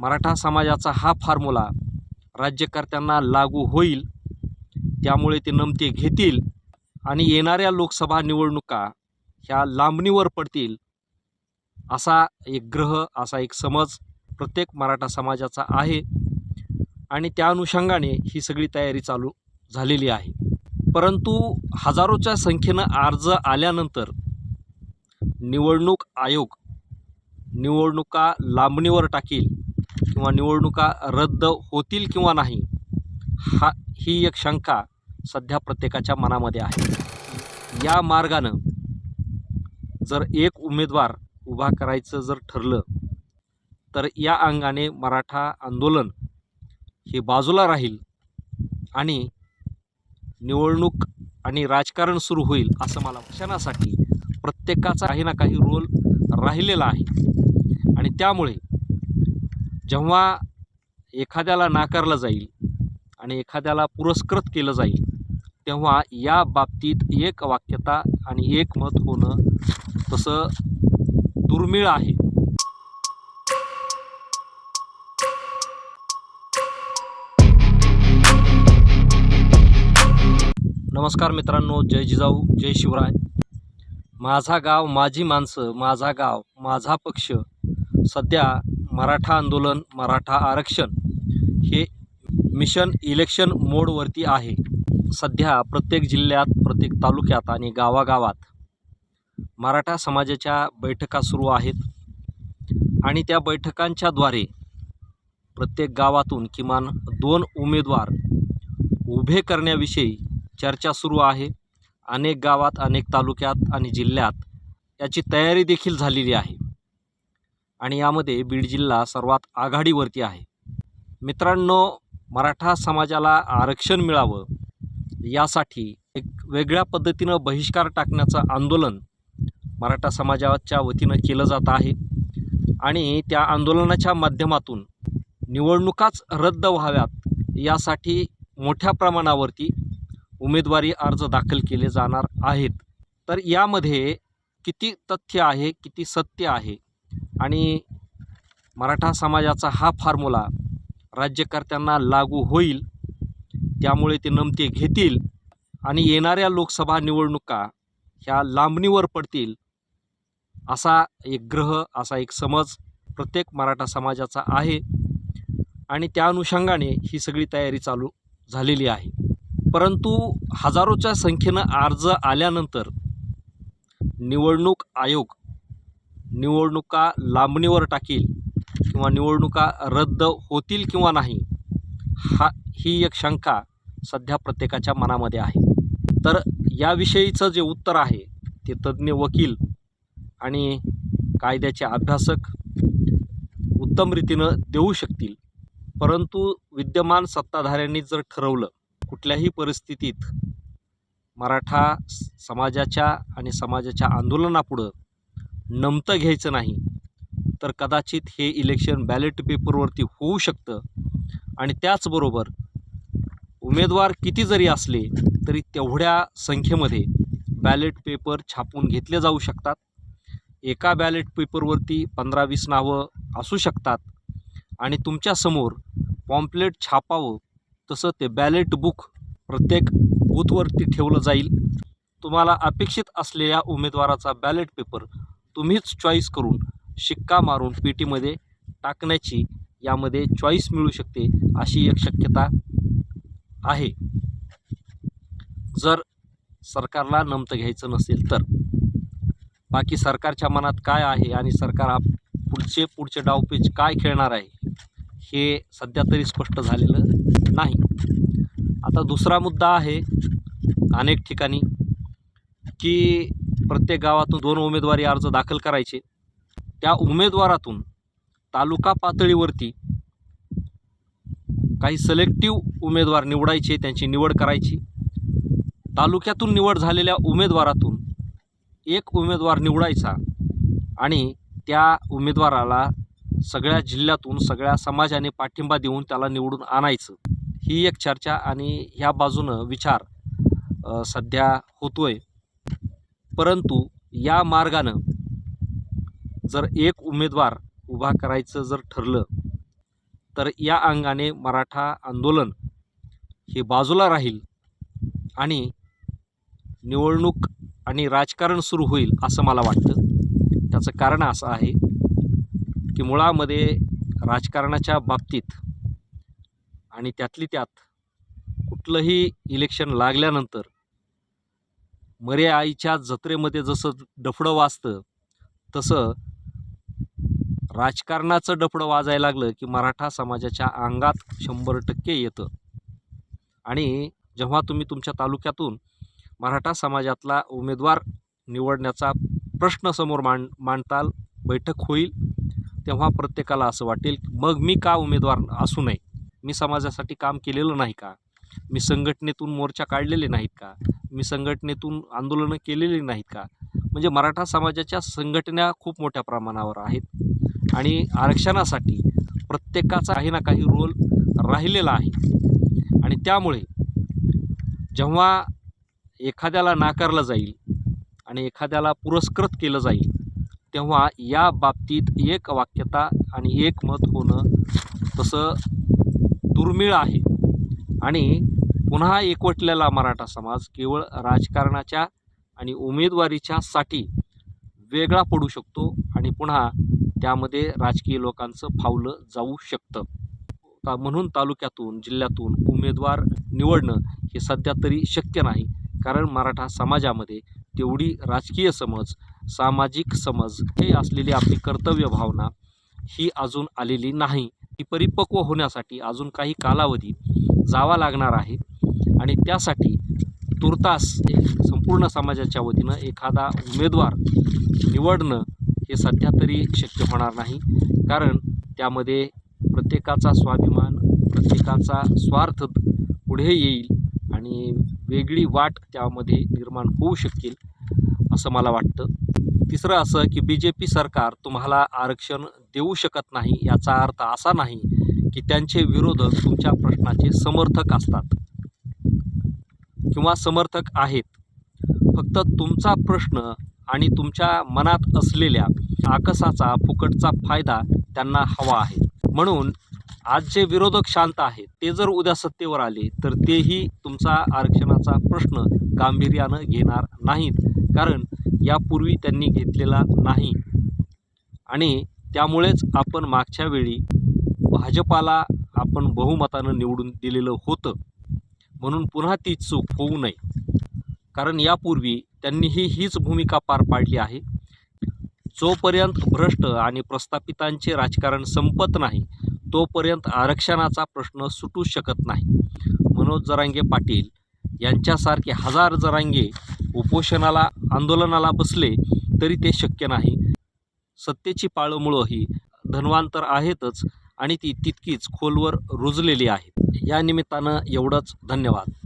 मराठा समाजाचा हा फॉर्म्युला राज्यकर्त्यांना लागू होईल त्यामुळे ते नमते घेतील आणि येणाऱ्या लोकसभा निवडणुका ह्या लांबणीवर पडतील असा एक ग्रह असा एक समज प्रत्येक मराठा समाजाचा आहे आणि त्या अनुषंगाने ही सगळी तयारी चालू झालेली आहे. परंतु हजारोच्या संख्येनं अर्ज आल्यानंतर निवडणूक आयोग निवडणुका लांबणीवर टाकील किंवा निवडणुका रद्द होतील किंवा नाही हा ही एक शंका सध्या प्रत्येकाच्या मनामध्ये आहे. या मार्गानं जर एक उमेदवार उभा करायचं जर ठरलं तर या अंगाने मराठा आंदोलन हे बाजूला राहील आणि निवडणूक आणि राजकारण सुरू होईल असं मला क्षणासाठी प्रत्येकाचा काही ना काही रोल राहिलेला आहे. आणि त्यामुळे जेव्हा एखाद्याला नाकारलं जाईल आणि एखाद्याला पुरस्कृत केलं जाईल तेव्हा या बाबतीत एक वाक्यता आणि एक मत होणं तसं दुर्मिळ आहे. नमस्कार मित्रांनो जय जिजाऊ जय शिवराय. माझा गाव माझी माणसं माझा गाव माझा पक्ष सध्या मराठा आंदोलन मराठा आरक्षण हे मिशन इलेक्शन मोडवरती आहे. सध्या प्रत्येक जिल्ह्यात प्रत्येक तालुक्यात आणि गावागावात मराठा समाजाच्या बैठका सुरू आहेत. आणि त्या बैठकांच्याद्वारे प्रत्येक गावातून किमान दोन उमेदवार उभे करण्याविषयी चर्चा सुरू आहे. अनेक गावात अनेक तालुक्यात आणि जिल्ह्यात याची तयारी देखील झालेली आहे. आणि यामध्ये बीड जिल्हा सर्वात आघाडीवरती आहे. मित्रांनो मराठा समाजाला आरक्षण मिळावं यासाठी एक वेगळ्या पद्धतीनं बहिष्कार टाकण्याचं आंदोलन मराठा समाजाच्या वतीनं केलं जात आहे. आणि त्या आंदोलनाच्या माध्यमातून निवडणुकाच रद्द व्हाव्यात यासाठी मोठ्या प्रमाणावरती उमेदवारी अर्ज दाखल केले जाणार आहेत. तर यामध्ये किती तथ्य आहे किती सत्य आहे आणि मराठा समाजाचा हा फॉर्म्युला राज्यकर्त्यांना लागू होईल त्यामुळे ते नमते घेतील आणि येणाऱ्या लोकसभा निवडणुका ह्या लांबणीवर पडतील असा एक ग्रह असा एक समज प्रत्येक मराठा समाजाचा आहे आणि त्या अनुषंगाने ही सगळी तयारी चालू झालेली आहे. परंतु हजारोच्या संख्येनं अर्ज आल्यानंतर निवडणूक आयोग निवडणुका लांबणीवर टाकील किंवा निवडणुका रद्द होतील किंवा नाही हा ही एक शंका सध्या प्रत्येकाच्या मनामध्ये आहे. तर याविषयीचं जे उत्तर आहे ते तज्ज्ञ वकील आणि कायद्याचे अभ्यासक उत्तम रीतीनं देऊ शकतील. परंतु विद्यमान सत्ताधाऱ्यांनी जर ठरवलं कुठल्याही परिस्थितीत मराठा समाजाच्या आणि समाजाच्या आंदोलनापुढं नमतं घ्यायचं नाही तर कदाचित हे इलेक्शन बॅलेट पेपरवरती होऊ शकतं. आणि त्याचबरोबर उमेदवार किती जरी असले तरी तेवढ्या संख्येमध्ये बॅलेट पेपर छापून घेतले जाऊ शकतात. एका बॅलेट पेपरवरती पंधरा वीस नावं असू शकतात. आणि तुमच्यासमोर पॉम्पलेट छापावं तसं ते बॅलेट बुक प्रत्येक बूथवरती ठेवलं जाईल. तुम्हाला अपेक्षित असलेल्या उमेदवाराचा बॅलेट पेपर तुम्हीच चॉईस करून शिक्का मारून पेटीमध्ये टाकण्याची यामध्ये चॉईस मिळू शकते अशी एक शक्यता आहे. जर सरकारला नमतं घ्यायचं नसेल तर. बाकी सरकारच्या मनात काय आहे आणि सरकार आप पुढचे पुढचे डावपेच काय खेळणार आहे हे सध्या तरी स्पष्ट झालेलं नाही. आता दुसरा मुद्दा आहे अनेक ठिकाणी की प्रत्येक गावातून दोन उमेदवारी अर्ज दाखल करायचे. त्या उमेदवारातून तालुका पातळीवरती काही सलेक्टिव्ह उमेदवार निवडायचे त्यांची निवड करायची. तालुक्यातून निवड झालेल्या उमेदवारातून एक उमेदवार निवडायचा आणि त्या उमेदवाराला सगळ्या जिल्ह्यातून सगळ्या समाजाने पाठिंबा देऊन त्याला निवडून आणायचं. ही एक चर्चा आणि ह्या बाजूनं विचार सध्या सध्या होतोय. परंतु या मार्गानं जर एक उमेदवार उभा करायचं जर ठरलं तर या अंगाने मराठा आंदोलन हे बाजूला राहील आणि निवडणूक आणि राजकारण सुरू होईल असं मला वाटतं. त्याचं कारण असं आहे की मुळामध्ये राजकारणाच्या बाबतीत आणि त्यातली त्यात कुठलंही इलेक्शन लागल्यानंतर मरे आईच्या जत्रेमध्ये जसं डफडं वाजतं तसं राजकारणाचं डफडं वाजायला लागलं की मराठा समाजाच्या अंगात शंभर टक्के येतं. आणि जेव्हा तुम्ही तुमच्या तालुक्यातून मराठा समाजातला उमेदवार निवडण्याचा प्रश्न समोर मांड मांडताल बैठक होईल तेव्हा प्रत्येकाला असं वाटेल मग मी का उमेदवार असू नये? मी समाजासाठी काम केलेलं नाही का? मी संघटनेतून मोर्चा काढलेले नाहीत का? मी संघटनेतून आंदोलनं केलेली नाहीत का? म्हणजे मराठा समाजाच्या संघटना खूप मोठ्या प्रमाणावर आहेत. आणि आरक्षणासाठी प्रत्येकाचा काही ना काही रोल राहिलेला आहे. आणि त्यामुळे जेव्हा एखाद्याला नाकारलं जाईल आणि एखाद्याला पुरस्कृत केलं जाईल तेव्हा या बाबतीत एक वाक्यता आणि एक मत होणं तसं दुर्मिळ आहे. आणि पुन्हा एकवटलेला मराठा समाज केवळ राजकारणाच्या आणि उमेदवारीच्या साठी वेगळा पडू शकतो आणि पुन्हा त्यामध्ये राजकीय लोकांचं फावलं जाऊ शकतं. ता- म्हणून तालुक्यातून जिल्ह्यातून उमेदवार निवडणं हे सध्या तरी शक्य नाही. कारण मराठा समाजामध्ये तेवढी राजकीय समज सामाजिक समज हे असलेली आपली कर्तव्य भावना ही अजून आलेली नाही. ती परिपक्व होण्यासाठी अजून काही कालावधी जावा लागणार आहे. आणि त्यासाठी तुर्तास संपूर्ण समाजाच्या वतीनं एखादा उमेदवार निवडणं हे सध्या तरी शक्य होणार नाही. कारण त्यामध्ये प्रत्येकाचा स्वाभिमान प्रत्येकाचा स्वार्थ पुढे येईल आणि वेगळी वाट त्यामध्ये निर्माण होऊ शकेल असं मला वाटतं. तिसरं असं की बी जे पी सरकार तुम्हाला आरक्षण देऊ शकत नाही याचा अर्थ असा नाही की त्यांचे विरोधक तुमच्या प्रश्नाचे समर्थक असतात. किंवा समर्थक आहेत. फक्त तुमचा प्रश्न आणि तुमच्या मनात असलेल्या आकसाचा फुकटचा फायदा त्यांना हवा आहे. म्हणून आज जे विरोधक शांत आहेत ते जर उद्या सत्तेवर आले तर तेही तुमचा आरक्षणाचा प्रश्न गांभीर्यानं घेणार नाहीत. कारण यापूर्वी त्यांनी घेतलेला नाही. आणि त्यामुळेच आपण मागच्या वेळी भाजपाला आपण बहुमतानं निवडून दिलेलं होतं. म्हणून पुन्हा ती चूक होऊ नये. कारण यापूर्वी त्यांनीही हीच भूमिका पार पाडली आहे. जोपर्यंत भ्रष्ट आणि प्रस्थापितांचे राजकारण संपत नाही तोपर्यंत आरक्षणाचा प्रश्न सुटू शकत नाही. मनोज जरांगे पाटील यांच्यासारखे हजार जरांगे उपोषणाला आंदोलनाला बसले तरी ते शक्य नाही. सत्तेची पाळमुळं ही धनवान तर आहेतच आणि ती तितकीच खोलवर रुजलेली आहेत. या निमित्तानं एवढंच. धन्यवाद.